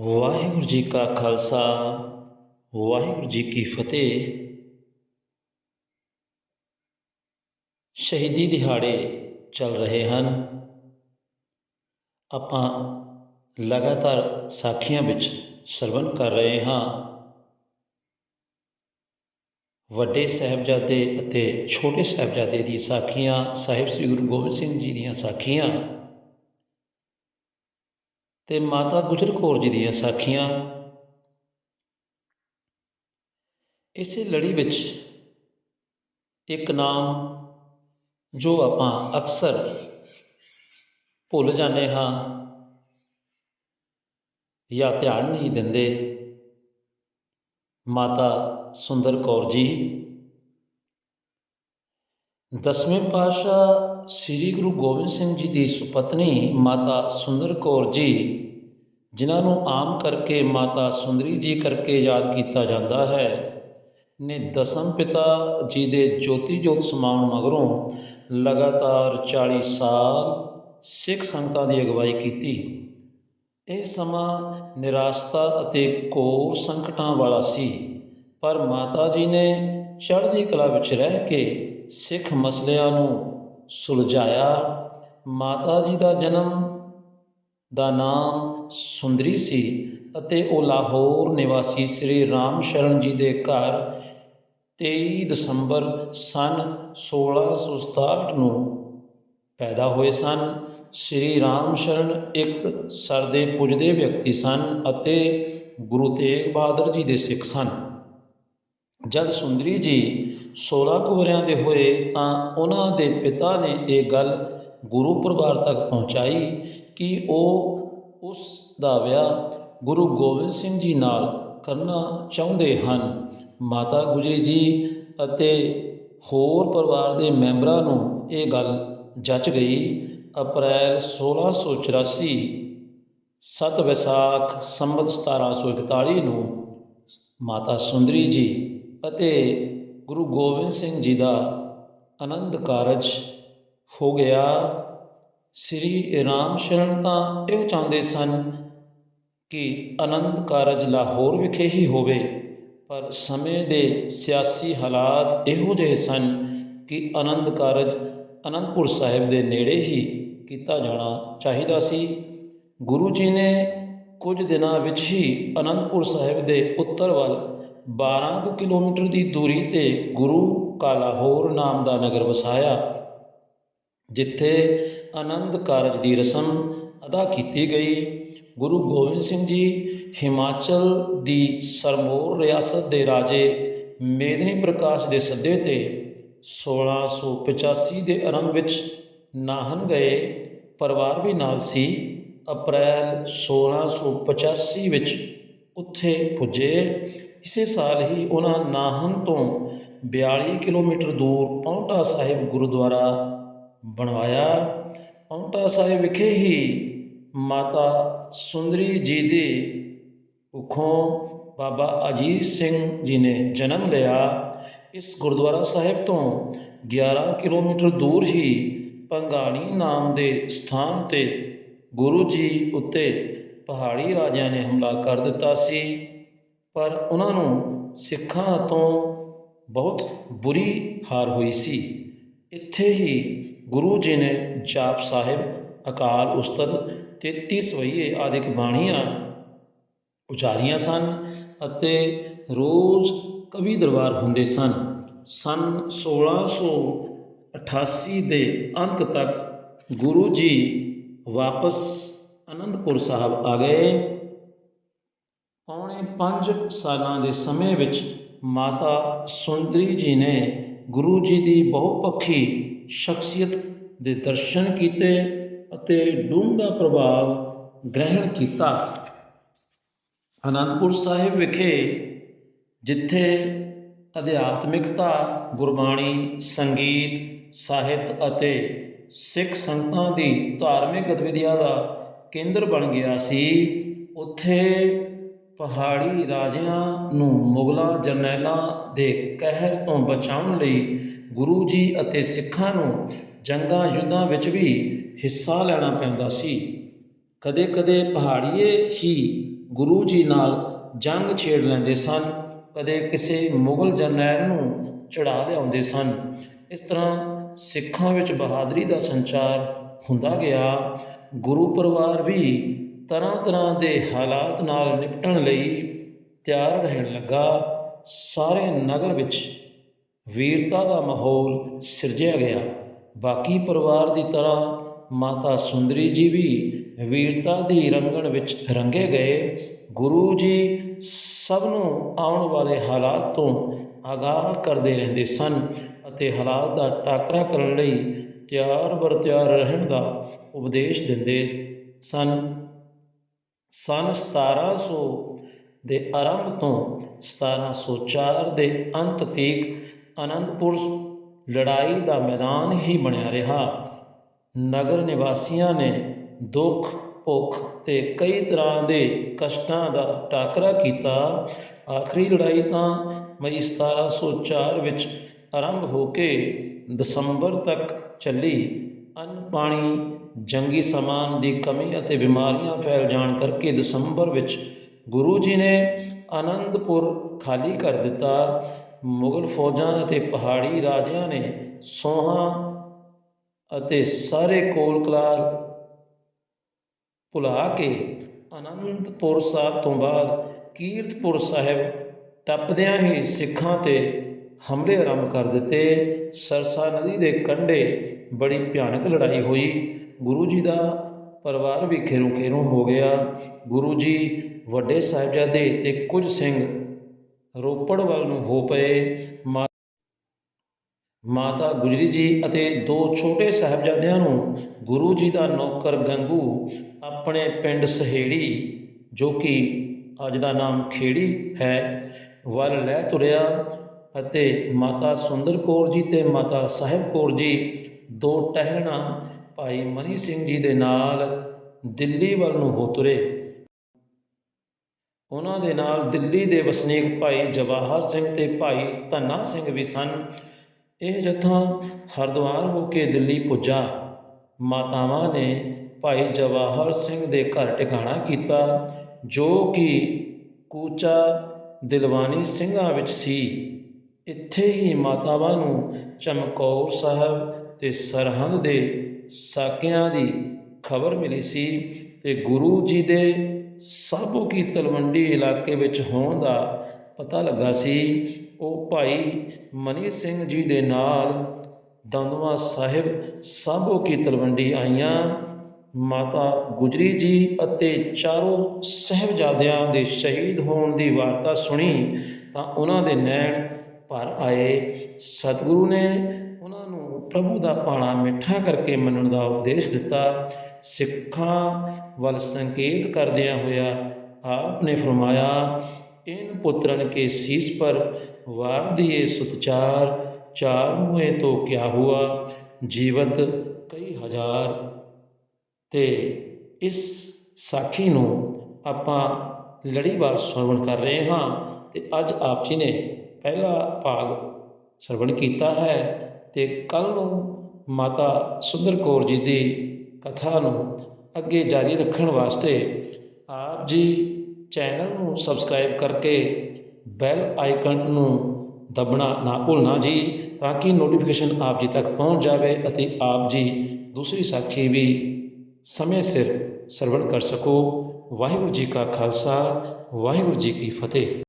ਵਾਹਿਗੁਰੂ ਜੀ ਕਾ ਖਾਲਸਾ, ਵਾਹਿਗੁਰੂ ਜੀ ਕੀ ਫਤਿਹ। ਸ਼ਹੀਦੀ ਦਿਹਾੜੇ ਚੱਲ ਰਹੇ ਹਨ। ਆਪਾਂ ਲਗਾਤਾਰ ਸਾਖੀਆਂ ਵਿੱਚ ਸਰਵਨ ਕਰ ਰਹੇ ਹਾਂ। ਵੱਡੇ ਸਾਹਿਬਜ਼ਾਦੇ ਅਤੇ ਛੋਟੇ ਸਾਹਿਬਜ਼ਾਦੇ ਦੀ ਸਾਖੀਆਂ, ਸਾਹਿਬ ਸ੍ਰੀ ਗੁਰੂ ਗੋਬਿੰਦ ਸਿੰਘ ਜੀ ਦੀਆਂ ਸਾਖੀਆਂ ਤੇ ਮਾਤਾ ਗੁਜਰ ਕੌਰ ਜੀ ਦੀਆਂ ਸਾਖੀਆਂ। ਇਸੇ ਲੜੀ ਵਿੱਚ ਇੱਕ ਨਾਮ ਜੋ ਆਪਾਂ ਅਕਸਰ ਭੁੱਲ ਜਾਂਦੇ ਹਾਂ ਜਾਂ ਧਿਆਨ ਨਹੀਂ ਦਿੰਦੇ, ਮਾਤਾ ਸੁੰਦਰ ਕੌਰ ਜੀ। ਦਸਵੇਂ ਪਾਤਸ਼ਾਹ ਸ੍ਰੀ ਗੁਰੂ ਗੋਬਿੰਦ ਸਿੰਘ ਜੀ ਦੀ ਸੁਪਤਨੀ ਮਾਤਾ ਸੁੰਦਰ ਕੌਰ ਜੀ, ਜਿਨ੍ਹਾਂ ਨੂੰ ਆਮ ਕਰਕੇ ਮਾਤਾ ਸੁੰਦਰੀ ਜੀ ਕਰਕੇ ਯਾਦ ਕੀਤਾ ਜਾਂਦਾ ਹੈ, ਨੇ ਦਸਮ ਪਿਤਾ ਜੀ ਦੇ ਜੋਤੀ ਜੋਤ ਸਮਾਉਣ ਮਗਰੋਂ ਲਗਾਤਾਰ 40 ਸਾਲ ਸਿੱਖ ਸੰਗਤਾਂ ਦੀ ਅਗਵਾਈ ਕੀਤੀ। ਇਹ ਸਮਾਂ ਨਿਰਾਸ਼ਤਾ ਅਤੇ ਘੋਰ ਸੰਕਟਾਂ ਵਾਲਾ ਸੀ, ਪਰ ਮਾਤਾ ਜੀ ਨੇ ਚੜ੍ਹਦੀ ਕਲਾ ਵਿੱਚ ਰਹਿ ਕੇ ਸਿੱਖ ਮਸਲਿਆਂ ਨੂੰ ਸੁਲਝਾਇਆ। ਮਾਤਾ ਜੀ ਦਾ ਜਨਮ ਦਾ ਨਾਮ ਸੁੰਦਰੀ ਸੀ ਅਤੇ ਉਹ ਲਾਹੌਰ ਨਿਵਾਸੀ ਸ੍ਰੀ ਰਾਮ ਸ਼ਰਨ ਜੀ ਦੇ ਘਰ 23 ਦਸੰਬਰ ਸਨ 1667 ਨੂੰ ਪੈਦਾ ਹੋਏ ਸਨ। ਸ੍ਰੀ ਰਾਮ ਸ਼ਰਨ ਇੱਕ ਸਰਦੇ ਪੁੱਜਦੇ ਵਿਅਕਤੀ ਸਨ ਅਤੇ ਗੁਰੂ ਤੇਗ ਬਹਾਦਰ ਜੀ ਦੇ ਸਿੱਖ ਸਨ। ਜਦ ਸੁੰਦਰੀ ਜੀ 16 ਕੁ ਵਰਿਆਂ ਦੇ ਹੋਏ ਤਾਂ ਉਹਨਾਂ ਦੇ ਪਿਤਾ ਨੇ ਇਹ ਗੱਲ ਗੁਰੂ ਪਰਿਵਾਰ ਤੱਕ ਪਹੁੰਚਾਈ ਕਿ ਉਹ ਉਸ ਦਾ ਵਿਆਹ ਗੁਰੂ ਗੋਬਿੰਦ ਸਿੰਘ ਜੀ ਨਾਲ ਕਰਨਾ ਚਾਹੁੰਦੇ ਹਨ। ਮਾਤਾ ਗੁਜਰੀ ਜੀ ਅਤੇ ਹੋਰ ਪਰਿਵਾਰ ਦੇ ਮੈਂਬਰਾਂ ਨੂੰ ਇਹ ਗੱਲ ਜੱਚ ਗਈ। ਅਪ੍ਰੈਲ 1684 7 ਵਿਸਾਖ ਸੰਮਤ 1741 ਨੂੰ ਮਾਤਾ ਸੁੰਦਰੀ ਜੀ ਅਤੇ ਗੁਰੂ ਗੋਬਿੰਦ ਸਿੰਘ ਜੀ ਦਾ ਆਨੰਦ ਕਾਰਜ ਹੋ ਗਿਆ। ਸ੍ਰੀ ਰਾਮ ਸ਼ਰਨ ਤਾਂ ਇਹ ਚਾਹੁੰਦੇ ਸਨ ਕਿ ਆਨੰਦ ਕਾਰਜ ਲਾਹੌਰ ਵਿਖੇ ਹੀ ਹੋਵੇ, ਪਰ ਸਮੇਂ ਦੇ ਸਿਆਸੀ ਹਾਲਾਤ ਇਹੋ ਜਿਹੇ ਸਨ ਕਿ ਆਨੰਦ ਕਾਰਜ ਅਨੰਦਪੁਰ ਸਾਹਿਬ ਦੇ ਨੇੜੇ ਹੀ ਕੀਤਾ ਜਾਣਾ ਚਾਹੀਦਾ ਸੀ। ਗੁਰੂ ਜੀ ਨੇ ਕੁਝ ਦਿਨਾਂ ਵਿੱਚ ਹੀ ਅਨੰਦਪੁਰ ਸਾਹਿਬ ਦੇ ਉੱਤਰ ਵੱਲ 12 ਕੁ ਕਿਲੋਮੀਟਰ ਦੀ ਦੂਰੀ ਤੇ ਗੁਰੂ ਕਾਲਾਹੌਰ ਨਾਮ ਦਾ ਨਗਰ ਵਸਾਇਆ, ਜਿੱਥੇ ਆਨੰਦ ਕਾਰਜ ਦੀ ਰਸਮ ਅਦਾ ਕੀਤੀ ਗਈ। ਗੁਰੂ ਗੋਬਿੰਦ ਸਿੰਘ ਜੀ ਹਿਮਾਚਲ ਦੀ ਸਰਮੋਰ ਰਿਆਸਤ ਦੇ ਰਾਜੇ ਮੇਦਨੀ ਪ੍ਰਕਾਸ਼ ਦੇ ਸੱਦੇ ਤੇ 1685 ਦੇ ਆਰੰਭ ਵਿੱਚ ਨਾਹਨ ਗਏ। ਪਰਿਵਾਰ ਵੀ ਨਾਲ ਸੀ। ਅਪ੍ਰੈਲ 1685 ਵਿੱਚ ਉੱਥੇ ਪੁੱਜੇ। ਇਸੇ ਸਾਲ ਹੀ ਉਹਨਾਂ ਨਾਹਨ ਤੋਂ 42 ਕਿਲੋਮੀਟਰ ਦੂਰ ਪੌਂਟਾ ਸਾਹਿਬ ਗੁਰਦੁਆਰਾ ਬਣਵਾਇਆ। ਪੌਂਟਾ ਸਾਹਿਬ ਵਿਖੇ ਹੀ ਮਾਤਾ ਸੁੰਦਰੀ ਜੀ ਦੇ ਕੁੱਖੋਂ ਬਾਬਾ ਅਜੀਤ ਸਿੰਘ ਜੀ ਨੇ ਜਨਮ ਲਿਆ। ਇਸ ਗੁਰਦੁਆਰਾ ਸਾਹਿਬ ਤੋਂ 11 ਕਿਲੋਮੀਟਰ ਦੂਰ ਹੀ ਪੰਗਾਣੀ ਨਾਮ ਦੇ ਸਥਾਨ ਤੇ ਗੁਰੂ ਜੀ ਉੱਤੇ ਪਹਾੜੀ ਰਾਜਿਆਂ ਨੇ ਹਮਲਾ ਕਰ ਦਿੱਤਾ ਸੀ। ਪਰ ਉਹਨਾਂ ਨੂੰ ਸਿੱਖਾਂ ਤੋਂ ਬਹੁਤ ਬੁਰੀ ਹਾਰ ਹੋਈ ਸੀ। ਇੱਥੇ ਹੀ ਗੁਰੂ ਜੀ ਨੇ ਜਾਪ ਸਾਹਿਬ, ਅਕਾਲ ਉਸਤਤ 33 ਸਵਈਏ ਆਦਿਕ ਬਾਣੀਆਂ ਉਚਾਰੀਆਂ ਸਨ ਅਤੇ ਰੋਜ਼ ਕਵੀ ਦਰਬਾਰ ਹੁੰਦੇ ਸਨ। ਸਨ 1688 ਦੇ ਅੰਤ ਤੱਕ ਗੁਰੂ ਜੀ ਵਾਪਸ ਅਨੰਦਪੁਰ ਸਾਹਿਬ ਆ ਗਏ। ਪੌਣੇ 5 ਸਾਲਾਂ ਦੇ ਸਮੇਂ ਵਿੱਚ ਮਾਤਾ ਸੁੰਦਰੀ ਜੀ ਨੇ ਗੁਰੂ ਜੀ ਦੀ ਬਹੁਪੱਖੀ ਸ਼ਖਸੀਅਤ ਦੇ ਦਰਸ਼ਨ ਕੀਤੇ ਅਤੇ ਡੂੰਘਾ ਪ੍ਰਭਾਵ ਗ੍ਰਹਿਣ ਕੀਤਾ। ਅਨੰਦਪੁਰ ਸਾਹਿਬ ਵਿਖੇ, ਜਿੱਥੇ ਅਧਿਆਤਮਿਕਤਾ, ਗੁਰਬਾਣੀ, ਸੰਗੀਤ, ਸਾਹਿਤ ਅਤੇ ਸਿੱਖ ਸੰਗਤਾਂ ਦੀ ਧਾਰਮਿਕ ਗਤੀਵਿਧੀਆਂ ਦਾ ਕੇਂਦਰ ਬਣ ਗਿਆ ਸੀ, ਉੱਥੇ ਪਹਾੜੀ ਰਾਜਿਆਂ ਨੂੰ ਮੁਗਲਾਂ, ਜਰਨੈਲਾਂ ਦੇ ਕਹਿਰ ਤੋਂ ਬਚਾਉਣ ਲਈ ਗੁਰੂ ਜੀ ਅਤੇ ਸਿੱਖਾਂ ਨੂੰ ਜੰਗਾਂ ਯੁੱਧਾਂ ਵਿੱਚ ਵੀ ਹਿੱਸਾ ਲੈਣਾ ਪੈਂਦਾ ਸੀ। ਕਦੇ ਕਦੇ ਪਹਾੜੀਏ ਹੀ ਗੁਰੂ ਜੀ ਨਾਲ ਜੰਗ ਛੇੜ ਲੈਂਦੇ ਸਨ, ਕਦੇ ਕਿਸੇ ਮੁਗਲ ਜਰਨੈਲ ਨੂੰ ਚੜਾ ਲਿਆਉਂਦੇ ਸਨ। ਇਸ ਤਰ੍ਹਾਂ ਸਿੱਖਾਂ ਵਿੱਚ ਬਹਾਦਰੀ ਦਾ ਸੰਚਾਰ ਹੁੰਦਾ ਗਿਆ। ਗੁਰੂ ਪਰਿਵਾਰ ਵੀ ਤਰ੍ਹਾਂ ਤਰ੍ਹਾਂ ਦੇ ਹਾਲਾਤ ਨਾਲ ਨਿਪਟਣ ਲਈ ਤਿਆਰ ਰਹਿਣ ਲੱਗਾ, ਸਾਰੇ ਨਗਰ ਵਿੱਚ ਵੀਰਤਾ ਦਾ ਮਾਹੌਲ ਸਿਰਜਿਆ ਗਿਆ। ਬਾਕੀ ਪਰਿਵਾਰ ਦੀ ਤਰ੍ਹਾਂ ਮਾਤਾ ਸੁੰਦਰੀ ਜੀ ਵੀ ਵੀਰਤਾ ਦੀ ਰੰਗਣ ਵਿੱਚ ਰੰਗੇ ਗਏ। ਗੁਰੂ ਜੀ ਸਭ ਨੂੰ ਆਉਣ ਵਾਲੇ ਹਾਲਾਤ ਤੋਂ ਆਗਾਹ ਕਰਦੇ ਰਹਿੰਦੇ ਸਨ ਅਤੇ ਹਾਲਾਤ ਦਾ ਟਾਕਰਾ ਕਰਨ ਲਈ ਤਿਆਰ ਬਰ ਤਿਆਰ ਰਹਿਣ ਦਾ ਉਪਦੇਸ਼ ਦਿੰਦੇ ਸਨ। ਸਨ 1700 ਦੇ ਆਰੰਭ ਤੋਂ 1704 ਦੇ ਅੰਤ ਤੀਕ ਅਨੰਦਪੁਰ ਲੜਾਈ ਦਾ ਮੈਦਾਨ ਹੀ ਬਣਿਆ ਰਿਹਾ। ਨਗਰ ਨਿਵਾਸੀਆਂ ਨੇ ਦੁੱਖ, ਭੁੱਖ ਤੇ ਕਈ ਤਰ੍ਹਾਂ ਦੇ ਕਸ਼ਟਾਂ ਦਾ ਟਾਕਰਾ ਕੀਤਾ। ਆਖਰੀ ਲੜਾਈ ਤਾਂ ਮਈ 1704 ਵਿੱਚ ਆਰੰਭ ਹੋ ਕੇ ਦਸੰਬਰ ਤੱਕ ਚੱਲੀ। ਅੰਨ ਪਾਣੀ ਜੰਗੀ ਸਮਾਨ ਦੀ ਕਮੀ ਅਤੇ ਬਿਮਾਰੀਆਂ ਫੈਲ ਜਾਣ ਕਰਕੇ ਦਸੰਬਰ ਵਿੱਚ ਗੁਰੂ ਜੀ ਨੇ ਆਨੰਦਪੁਰ ਖਾਲੀ ਕਰ ਦਿੱਤਾ। ਮੁਗਲ ਫੌਜਾਂ ਅਤੇ ਪਹਾੜੀ ਰਾਜਿਆਂ ਨੇ ਸੋਹਾਂ ਅਤੇ ਸਾਰੇ ਕੋਲ ਕਲਾਰ ਭੁਲਾ ਕੇ ਅਨੰਦਪੁਰ ਸਾਹਿਬ ਤੋਂ ਬਾਅਦ ਕੀਰਤਪੁਰ ਸਾਹਿਬ ਟੱਪਦਿਆਂ ਹੀ ਸਿੱਖਾਂ ਤੇ ਹਮਲੇ ਆਰੰਭ ਕਰ ਦਿੱਤੇ। ਸਰਸਾ ਨਦੀ ਦੇ ਕੰਢੇ ਬੜੀ ਭਿਆਨਕ ਲੜਾਈ ਹੋਈ। ਗੁਰੂ ਜੀ ਦਾ ਪਰਿਵਾਰ ਵੀ ਖੇਰੂ ਖੇਰੋਂ ਹੋ ਗਿਆ। ਗੁਰੂ ਜੀ ਵੱਡੇ ਸਾਹਿਬਜ਼ਾਦੇ ਤੇ ਕੁਝ ਸਿੰਘ ਰੋਪੜ ਵੱਲ ਨੂੰ ਹੋ ਪਏ। ਮਾ ਮਾਤਾ ਗੁਜਰੀ ਜੀ ਅਤੇ ਦੋ ਛੋਟੇ ਸਾਹਿਬਜ਼ਾਦਿਆਂ ਨੂੰ ਗੁਰੂ ਜੀ ਦਾ ਨੌਕਰ ਗੰਗੂ ਆਪਣੇ ਪਿੰਡ ਸਹੇੜੀ, ਜੋ ਕਿ ਅੱਜ ਦਾ ਨਾਮ ਖੇੜੀ ਹੈ, ਵੱਲ ਲੈ ਤੁਰਿਆ। ਅਤੇ ਮਾਤਾ ਸੁੰਦਰ ਕੌਰ ਜੀ ਤੇ ਮਾਤਾ ਸਾਹਿਬ ਕੌਰ ਜੀ ਦੋ ਟਹਿਲਣਾ ਭਾਈ ਮਨੀ ਸਿੰਘ ਜੀ ਦੇ ਨਾਲ ਦਿੱਲੀ ਵੱਲ ਨੂੰ ਹੋ ਤੁਰੇ। ਉਹਨਾਂ ਦੇ ਨਾਲ ਦਿੱਲੀ ਦੇ ਵਸਨੀਕ ਭਾਈ ਜਵਾਹਰ ਸਿੰਘ ਤੇ ਭਾਈ ਧੰਨਾ ਸਿੰਘ ਵੀ ਸਨ। ਇਹ ਜਥਾ ਹਰਿਦੁਆਰ ਹੋ ਕੇ ਦਿੱਲੀ ਪੁੱਜਾ। ਮਾਤਾਵਾਂ ਨੇ ਭਾਈ ਜਵਾਹਰ ਸਿੰਘ ਦੇ ਘਰ ਟਿਕਾਣਾ ਕੀਤਾ, ਜੋ ਕਿ ਕੂਚਾ ਦਿਲਵਾਨੀ ਸਿੰਘਾਂ ਵਿੱਚ ਸੀ। ਇੱਥੇ ਹੀ ਮਾਤਾਵਾਂ ਨੂੰ ਚਮਕੌਰ ਸਾਹਿਬ ਤੇ ਸਰਹੰਦ ਦੇ ਸਾਕਿਆਂ ਦੀ ਖਬਰ ਮਿਲੀ ਸੀ ਤੇ ਗੁਰੂ ਜੀ ਦੇ ਸਾਬੋ ਕੀ ਤਲਵੰਡੀ ਇਲਾਕੇ ਵਿੱਚ ਹੋਣ ਦਾ ਪਤਾ ਲੱਗਾ ਸੀ। ਉਹ ਭਾਈ ਮਨੀ ਸਿੰਘ ਜੀ ਦੇ ਨਾਲ ਦੰਦਵਾ ਸਾਹਿਬ ਸਾਬੋ ਕੀ ਤਲਵੰਡੀ ਆਈਆਂ। ਮਾਤਾ ਗੁਜਰੀ ਜੀ ਅਤੇ ਚਾਰੋਂ ਸਹਿਬਜ਼ਾਦਿਆਂ ਦੇ ਸ਼ਹੀਦ ਹੋਣ ਦੀ ਵਾਰਤਾ ਸੁਣੀ ਤਾਂ ਉਹਨਾਂ ਦੇ ਨੈਣ ਭਰ ਆਏ ਸਤਿਗੁਰੂ ਨੇ ਉਹਨਾਂ ਨੂੰ ਪ੍ਰਭੂ ਦਾ ਪਾਣਾ ਮਿੱਠਾ ਕਰਕੇ ਮੰਨਣ ਦਾ ਉਪਦੇਸ਼ ਦਿੱਤਾ। ਸਿੱਖਾਂ ਵੱਲ ਸੰਕੇਤ ਕਰਦਿਆਂ ਹੋਇਆ ਆਪ ਨੇ ਫਰਮਾਇਆ, ਇਨ ਪੁੱਤਰਨ ਕੇ ਸੀਸ ਪਰ ਵਾਰ ਦਿਏ ਸੁਤਚਾਰ, ਚਾਰ ਮੂਏ ਤੋਂ ਕਿਆ ਹੁਆ? ਜੀਵਤ ਕਈ ਹਜ਼ਾਰ। ਤੇ ਇਸ ਸਾਖੀ ਨੂੰ ਆਪਾਂ ਲੜੀਵਾਰ ਸਰਵਣ ਕਰ ਰਹੇ ਹਾਂ ਤੇ ਅੱਜ ਆਪ ਜੀ ਨੇ ਪਹਿਲਾ ਭਾਗ ਸਰਵਣ ਕੀਤਾ ਹੈ ਤੇ ਕੱਲ ਨੂੰ ਮਾਤਾ ਸੁੰਦਰ ਕੌਰ ਜੀ ਦੀ ਕਥਾ ਨੂੰ ਅੱਗੇ ਜਾਰੀ ਰੱਖਣ ਵਾਸਤੇ ਆਪ ਜੀ ਚੈਨਲ ਨੂੰ ਸਬਸਕ੍ਰਾਈਬ ਕਰਕੇ ਬੈਲ ਆਈਕਨ ਨੂੰ ਦਬਣਾ ਨਾ ਭੁੱਲਣਾ ਜੀ, ਤਾਂ ਕਿ ਨੋਟੀਫਿਕੇਸ਼ਨ ਆਪ ਜੀ ਤੱਕ ਪਹੁੰਚ ਜਾਵੇ ਅਤੇ ਆਪ ਜੀ ਦੂਸਰੀ ਸਾਖੀ ਵੀ ਸਮੇਂ ਸਿਰ ਸਰਵਣ ਕਰ ਸਕੋ। ਵਾਹਿਗੁਰੂ ਜੀ ਕਾ ਖਾਲਸਾ, ਵਾਹਿਗੁਰੂ ਜੀ ਕੀ ਫਤਿਹ।